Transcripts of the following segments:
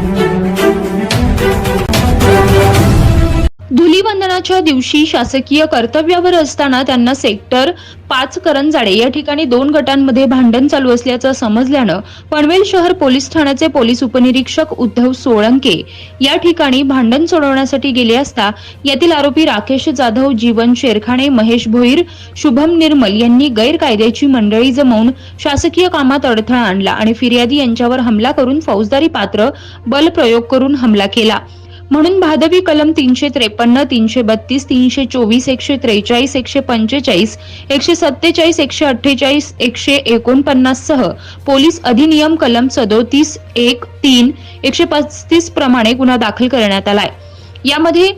Thank you. धुलीवंदनाच्या दिवशी शासकीय कर्तव्यावर असताना त्यांना सेक्टर पाच करंजाडे या ठिकाणी दोन गटांमध्ये भांडण चालू असल्याचं समजल्यानं पनवेल शहर पोलीस ठाण्याचे पोलीस उपनिरीक्षक उद्धव सोळंके या ठिकाणी भांडण सोडवण्यासाठी गेले असता यातील आरोपी राकेश जाधव जीवन शेरखाणे महेश भोईर शुभम निर्मल यांनी गैरकायद्याची मंडळी जमवून शासकीय कामात अडथळा आणला आणि फिर्यादी यांच्यावर हमला करून फौजदारी पात्र बलप्रयोग करून हमला केला. म्हणून भादवी कलम तीनशे त्रेपन्न तीनशे बत्तीस तीनशे चोवीस एकशे त्रेचाळीस एकशे पंचेचाळीस एकशे सत्तेचाळीस एकशे अठ्ठेचाळीस एकशे एकोणपन्नास सह पोलीस अधिनियम कलम सदोतीस एक तीन एकशे पस्तीस प्रमाणे गुन्हा दाखल करण्यात आलाय. यामध्ये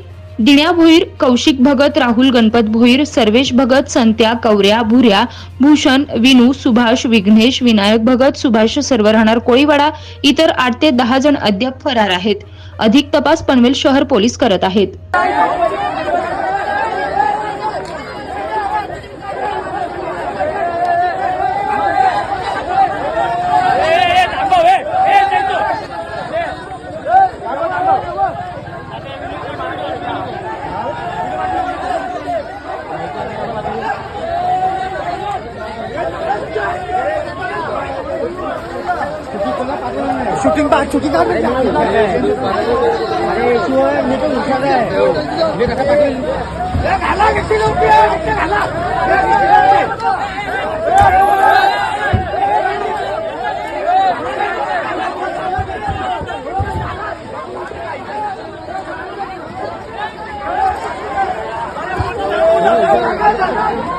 दिण्या भोईर कौशिक भगत राहुल गणपत भोईर सर्वेश भगत संत्या कवऱ्या भुऱ्या भूषण विनू सुभाष विघ्नेश विनायक भगत सुभाष सर्व राहणार कोळीवाडा. इतर आठ ते दहा जण अद्याप फरार आहेत. अधिक तपास पनवेल शहर पोलीस करत आहेत. शूटिंग बा शूटिंग काढ अरे